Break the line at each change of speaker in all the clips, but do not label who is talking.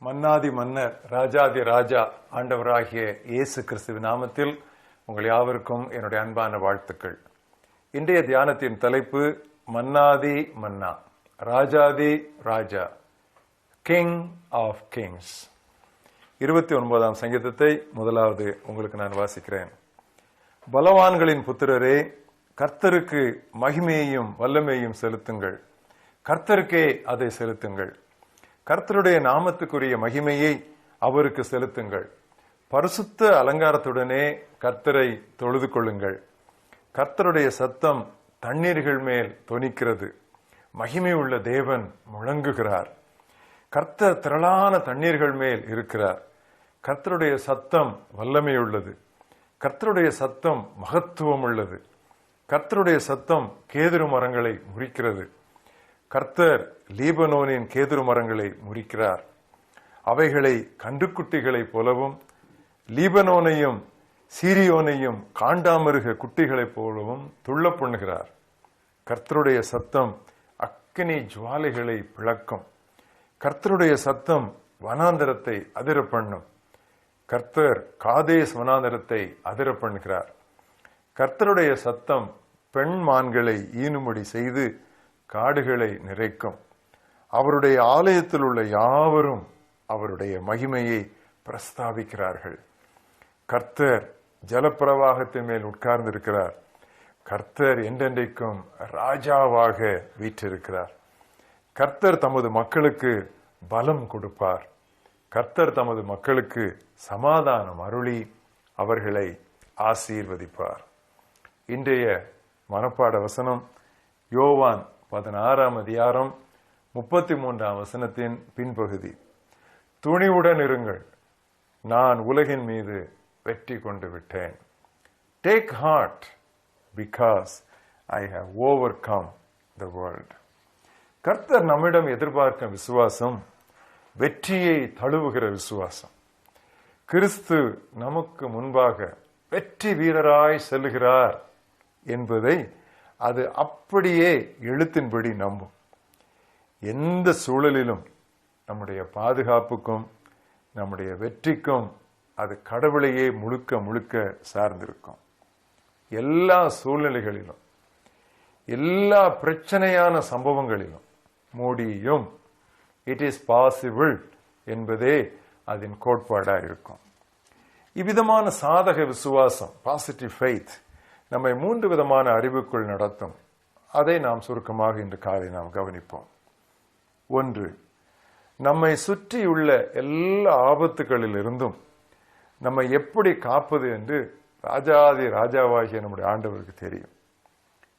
மன்னாதி மன்னர் ராஜாதி ராஜா ஆண்டவராகிய இயேசு கிறிஸ்துவின் நாமத்தில் உங்கள் யாவருக்கும் என்னுடைய அன்பான வாழ்த்துக்கள். இன்றைய தியானத்தின் தலைப்பு மன்னாதி மன்னா ராஜாதி ராஜா கிங் ஆஃப் கிங்ஸ் இருபத்தி ஒன்பதாம் சங்கீதத்தை முதலாவது உங்களுக்கு நான் வாசிக்கிறேன். பலவான்களின் புத்திரரே கர்த்தருக்கு மகிமையையும் வல்லமையையும் செலுத்துங்கள். கர்த்தருக்கே அதை செலுத்துங்கள். கர்த்தருடைய நாமத்துக்குரிய மகிமையை அவருக்கு செலுத்துங்கள். பரிசுத்த அலங்காரத்துடனே கர்த்தரை தொழுது கொள்ளுங்கள். கர்த்தருடைய சத்தம் தண்ணீர்கள் மேல் தொனிக்கிறது. மகிமை உள்ள தேவன் முழங்குகிறார். கர்த்தர் திரளான தண்ணீர்கள் மேல் இருக்கிறார். கர்த்தருடைய சத்தம் வல்லமையுள்ளது கர்த்தருடைய சத்தம் மகத்துவம் உள்ளது. கர்த்தருடைய சத்தம் கேதுரு மரங்களை முறிக்கிறது. கர்த்தர் லீபனோனின் கேதுரு மரங்களை முறிக்கிறார். அவைகளை கன்றுக்குட்டிகளைப் போலவும் லீபனோனையும் சீரியோனையும் காண்டாமிருக குட்டிகளைப் போலவும் துள்ள பண்ணுகிறார். கர்த்தருடைய சத்தம் அக்கினி ஜுவாலைகளை பிளக்கும். கர்த்தருடைய சத்தம் வனாந்தரத்தை அதிர பண்ணும் கர்த்தர் காதேஸ் வனாந்தரத்தை அதிர பண்ணுகிறார் கர்த்தருடைய சத்தம் பெண் மான்களை ஈனுமடி செய்து காடுகளை நிறைக்கும். அவருடைய ஆலயத்தில் உள்ள யாவரும் அவருடைய மகிமையை பிரஸ்தாபிக்கிறார்கள். கர்த்தர் ஜலப்பிரவாகத்தின் மேல் உட்கார்ந்திருக்கிறார். கர்த்தர் என்றென்றைக்கும் ராஜாவாக வீற்றிருக்கிறார். கர்த்தர் தமது மக்களுக்கு பலம் கொடுப்பார். கர்த்தர் தமது மக்களுக்கு சமாதானம் அருளி அவர்களை ஆசீர்வதிப்பார். இன்றைய மனப்பாட வசனம் யோவான் பதினாறாம் அதிகாரம் முப்பத்தி மூன்றாம் வசனத்தின் பின்பகுதி. துணிவுடன் இருங்கள். நான் உலகின் மீது வெற்றி கொண்டு விட்டேன். Take heart because I have overcome the world கர்த்தர் நம்மிடம் எதிர்பார்க்கும் விசுவாசம் வெற்றியை தழுவுகிற விசுவாசம். கிறிஸ்து நமக்கு முன்பாக வெற்றி வீரராய் செல்லுகிறார் என்பதை அது அப்படியே எழுத்தின்படி நம்பும். எந்த சூழலிலும் நம்முடைய பாதுகாப்புக்கும் நம்முடைய வெற்றிக்கும் அது கடவுளையே முழுக்க முழுக்க சார்ந்திருக்கும். எல்லா சூழ்நிலைகளிலும் எல்லா பிரச்சனையான சம்பவங்களிலும் முடியும் இட் இஸ் பாசிபிள் என்பதே அதன் கோட்பாடாக இருக்கும். இவ்விதமான சாதக விசுவாசம் பாசிட்டிவ் ஃபெய்த் நம்மை மூன்று விதமான அறிவுக்குள் நடத்தும். அதை நாம் சுருக்கமாக இன்று காலை நாம் கவனிப்போம். ஒன்று நம்மை சுற்றியுள்ள எல்லா ஆபத்துகளில் இருந்தும் நம்மை எப்படி காப்பது என்று ராஜாதி ராஜாவாகிய நம்முடைய ஆண்டவருக்கு தெரியும்.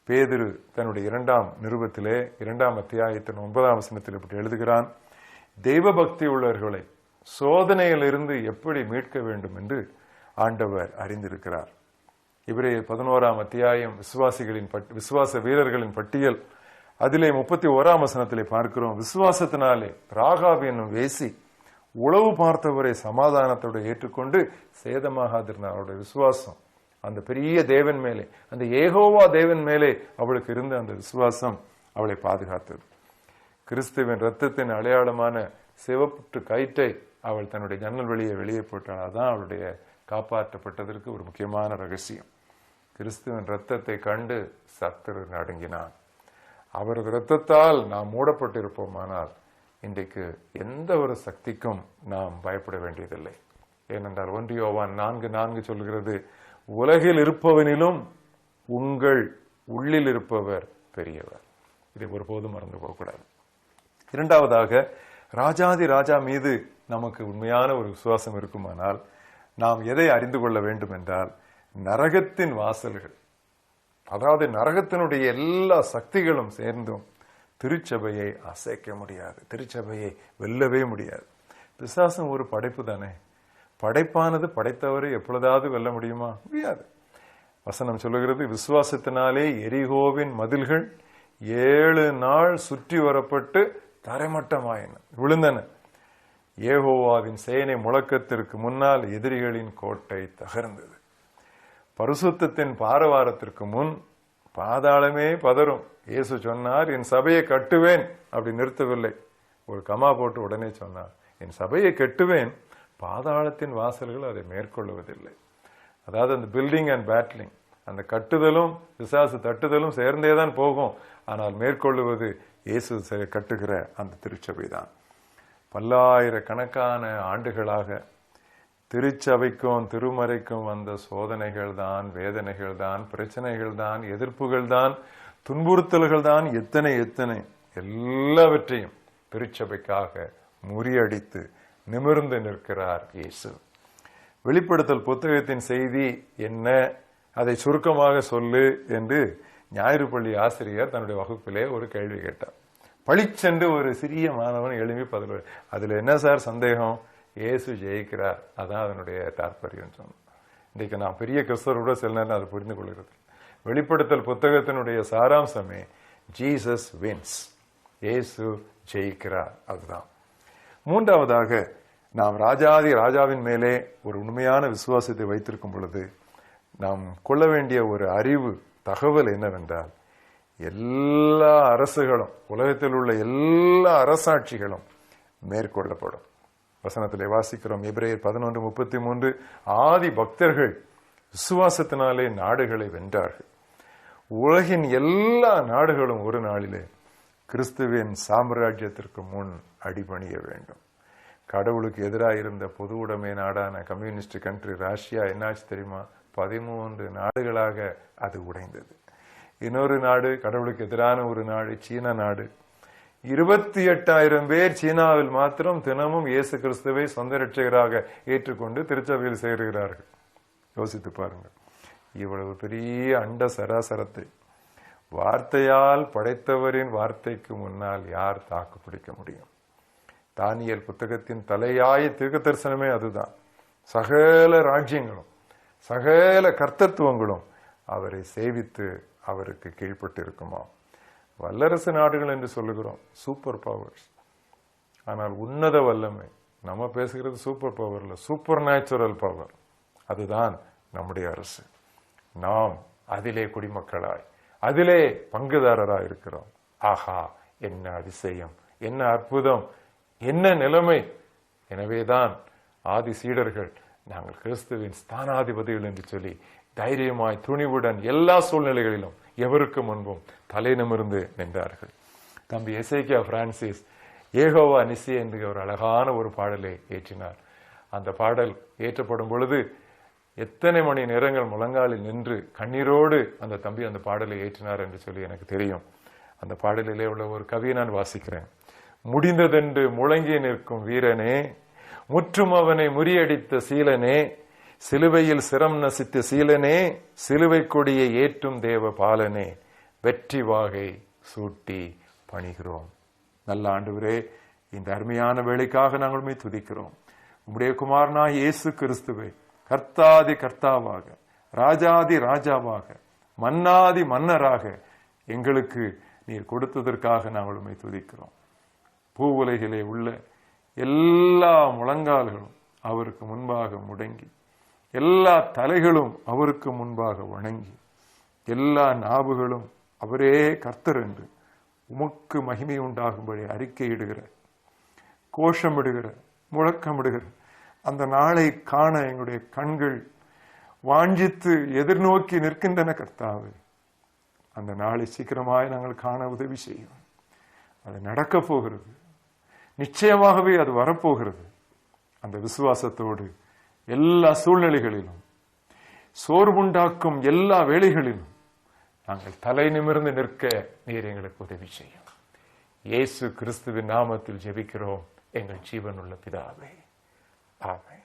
பேதிரு தன்னுடைய இரண்டாம் நிருபத்திலே இரண்டாம் அத்தியாயத்தின் ஒன்பதாம் வசனத்தில் இப்படி எழுதுகிறான் தெய்வ பக்தி உள்ளவர்களை சோதனையிலிருந்து எப்படி மீட்க வேண்டும் என்று ஆண்டவர் அறிந்திருக்கிறார். இவரே பதினோராம் அத்தியாயம் விசுவாசிகளின் விசுவாச வீரர்களின் பட்டியல். அதிலே முப்பத்தி ஓராம் வசனத்திலே பார்க்கிறோம். விசுவாசத்தினாலே ராகாப் என்னும் வேசி உளவு பார்த்தவரை சமாதானத்தோடு ஏற்றுக்கொண்டு சேதமாகாதிருந்தார் அவருடைய விசுவாசம் அந்த பெரிய தேவன் மேலே அந்த ஏகோவா தேவன் மேலே அவளுக்கு இருந்த அந்த விசுவாசம் அவளை பாதுகாத்தது. கிறிஸ்துவின் ரத்தத்தின் அடையாளமான சிவப்புட்டு கயிற்றை அவள் தன்னுடைய ஜன்னல் வெளியே வெளியே போட்டாள். அதான் அவளுடைய காப்பாற்றப்பட்டதற்கு ஒரு முக்கியமான ரகசியம். கிறிஸ்துவின் ரத்தத்தை கண்டு சத்துரு நடுங்கினான் அவரது இரத்தத்தால் நாம் மூடப்பட்டிருப்போமானால் இன்றைக்கு எந்த ஒரு சக்திக்கும் நாம் பயப்பட வேண்டியதில்லை. ஏனென்றால் ஒன்றியோவான் நான்கு நான்கு சொல்கிறது உலகில் இருப்பவனிலும் உங்கள் உள்ளில் இருப்பவர் பெரியவர். இதை ஒருபோதும் மறந்து போகக்கூடாது. இரண்டாவதாக ராஜாதி ராஜா மீது நமக்கு உண்மையான ஒரு விசுவாசம் இருக்குமானால் நாம் எதை அறிந்து கொள்ள வேண்டும் என்றால் நரகத்தின் வாசல்கள். அதாவது நரகத்தினுடைய எல்லா சக்திகளும் சேர்ந்தும் திருச்சபையை அசைக்க முடியாது. திருச்சபையை வெல்லவே முடியாது. பிசாசம் ஒரு படைப்பு தானே? படைப்பானது படைத்தவரை எப்பொழுதாவது வெல்ல முடியுமா? முடியாது. வசனம் சொல்லுகிறது விசுவாசத்தினாலே எரிகோவின் மதில்கள் ஏழு நாள் சுற்றி வரப்பட்டு தரைமட்டமாயின விழுந்தன. ஏகோவாவின் சேனை முழக்கத்திற்கு முன்னால் எதிரிகளின் கோட்டை தகர்ந்தது. பரிசுத்தத்தின் பாரவாரத்திற்கு முன் பாதாளமே பதறும். இயேசு சொன்னார் என் சபையை கட்டுவேன். அப்படி நிறுத்தவில்லை. ஒரு கமா போட்டு உடனே சொன்னார் என் சபையை கட்டுவேன். பாதாளத்தின் வாசல்கள் அதை மேற்கொள்வதில்லை அதாவது அந்த பில்டிங் அண்ட் பேட்லிங் அந்த கட்டுதலும் விசாசு தட்டுதலும் சேர்ந்தே தான் போகும். ஆனால் மேற்கொள்ளுவது இயேசு கட்டுகிற அந்த திருச்சபை தான் பல்லாயிரக்கணக்கான ஆண்டுகளாக திருச்சபைக்கும் திருமறைக்கும் வந்த சோதனைகள் தான் வேதனைகள் தான் பிரச்சனைகள் தான் எதிர்ப்புகள் தான் துன்புறுத்தல்கள் தான் எத்தனை எத்தனை எல்லாவற்றையும் திருச்சபைக்காக முறியடித்து நிமிர்ந்து நிற்கிறார் இயேசு. வெளிப்படுத்தல் புத்தகத்தின் செய்தி என்ன? அதை சுருக்கமாக சொல்லு என்று ஞாயிறு பள்ளி ஆசிரியர் தன்னுடைய வகுப்பிலே ஒரு கேள்வி கேட்டார். பளிச்சென்று ஒரு சிறிய மாணவன் எழுப்பி பதில் அதுல என்ன சார் சந்தேகம்? இயேசு ஜெயிக்கிறார். அதான் அதனுடைய தாற்பயம் சொன்னோம் இன்றைக்கு நான் பெரிய கிறிஸ்தவரோட சில நேரம் அதை புரிந்து கொள்கிறது. வெளிப்படுத்தல் புத்தகத்தினுடைய சாராம்சமே ஜீசஸ் வின்ஸ் இயேசு ஜெயிக்கிறார். அதுதான். மூன்றாவதாக நாம் ராஜாதி ராஜாவின் மேலே ஒரு உண்மையான விசுவாசத்தை வைத்திருக்கும் பொழுது நாம் கொள்ள வேண்டிய ஒரு அறிவு தகவல் என்னவென்றால் எல்லா அரசுகளும் உலகத்தில் உள்ள எல்லா அரசாட்சிகளும் மேற்கொள்ளப்படும். வசனத்திலே வாசிக்கிறோம். எபிரேயர் பதினொன்று முப்பத்தி மூன்று ஆதி பக்தர்கள் விசுவாசத்தினாலே நாடுகளை வென்றார்கள். உலகின் எல்லா நாடுகளும் ஒரு நாளிலே கிறிஸ்துவின் சாம்ராஜ்யத்திற்கு முன் அடிபணிய வேண்டும். கடவுளுக்கு எதிராக இருந்த பொது உடைமை நாடான கம்யூனிஸ்ட் கண்ட்ரி ரஷ்யா என்னாச்சு தெரியுமா? பதிமூன்று நாடுகளாக அது உடைந்தது. இன்னொரு நாடு கடவுளுக்கு எதிரான ஒரு நாடு சீன நாடு. இருபத்தி எட்டாயிரம் பேர் சீனாவில் மாத்திரம் தினமும் இயேசு கிறிஸ்துவை சொந்த ரட்சகராக ஏற்றுக்கொண்டு திருச்சபையில் சேருகிறார்கள். யோசித்து பாருங்கள். இவ்வளவு பெரிய அண்ட சராசரத்தை வார்த்தையால் படைத்தவரின் வார்த்தைக்கு முன்னால் யார் தாக்கு பிடிக்க முடியும்? தானியல் புத்தகத்தின் தலையாய தீர்க்க தரிசனமே அதுதான். சகல ராஜ்யங்களும் சகல கர்த்தத்துவங்களும் அவரை சேவித்து அவருக்கு கீழ்ப்பட்டு வல்லரசு நாடுகள் என்று சொல்லுகிறோம். சூப்பர் பவர்ஸ் ஆனால் உன்னத வல்லமை நம்ம பேசுகிறது சூப்பர் பவர்ல சூப்பர் நேச்சுரல் பவர் அதுதான் நம்முடைய அரசு. நாம் அதிலே குடிமக்களாய் அதிலே பங்குதாரராய் இருக்கிறோம். ஆஹா என்ன அதிசயம் என்ன அற்புதம் என்ன நிலைமை. எனவேதான் ஆதி சீடர்கள் நாங்கள் கிறிஸ்துவின் ஸ்தானாதிபதிகள் என்று சொல்லி தைரியமாய் துணிவுடன் எல்லா சூழ்நிலைகளிலும் எவருக்கு முன்பும் தலை நிமிர்ந்து நின்றார்கள். தம்பி எசேக்கியா பிரான்சிஸ் ஏகோவா நிசி என்று ஒரு அழகான ஒரு பாடலை ஏற்றினார். அந்த பாடல் ஏற்றப்படும் பொழுது எத்தனை மணி நேரங்கள் முழங்காலில் நின்று கண்ணீரோடு அந்த தம்பி அந்த பாடலை ஏற்றினார் என்று சொல்லி எனக்கு தெரியும். அந்த பாடலிலே உள்ள ஒரு கவியை நான் வாசிக்கிறேன். முடிந்ததென்று முழங்கி நிற்கும் வீரனே முற்றும் அவனை முறியடித்த சீலனே சிலுவையில் சிரம் நசித்த சீலனே சிலுவை கொடியை ஏற்றும் தேவ பாலனே வெற்றி வாகை சூட்டி பணிகிறோம். நல்ல ஆண்டவரே இந்த அருமையான வேலைக்காக நாங்களுமே துதிக்கிறோம். உம்முடைய குமாரனா இயேசு கிறிஸ்துவை கர்த்தாதி கர்த்தாவாக ராஜாதி ராஜாவாக மன்னாதி மன்னராக எங்களுக்கு நீர் கொடுத்ததற்காக நாங்கள் துதிக்கிறோம். பூ உலகிலே உள்ள எல்லா முழங்கால்களும் அவருக்கு முன்பாக முடங்கி எல்லா தலைகளும் அவருக்கு முன்பாக வணங்கி எல்லா நாவுகளும் அவரே கர்த்தர் என்று உமக்கு மகிமை உண்டாகும்படி அறிக்கையிடுகிற கோஷமிடுகிற முழக்கமிடுகிற அந்த நாளை காண எங்களுடைய கண்கள் வாஞ்சித்து எதிர்நோக்கி நிற்கின்றன கர்த்தாவே. அந்த நாளை சீக்கிரமாய் நாங்கள் காண உதவி செய்யும். அது நடக்கப் போகிறது. நிச்சயமாகவே அது வரப்போகிறது. அந்த விசுவாசத்தோடு எல்லா சூழ்நிலைகளிலும் சோர்வுண்டாக்கும் எல்லா வேலைகளிலும் நாங்கள் தலை நிமிர்ந்து நிற்க நீர் எங்களுக்கு உதவி செய்யும். இயேசு கிறிஸ்துவின் நாமத்தில் ஜெபிக்கிறோம். எங்கள் ஜீவனுள்ள பிதாவே. ஆமே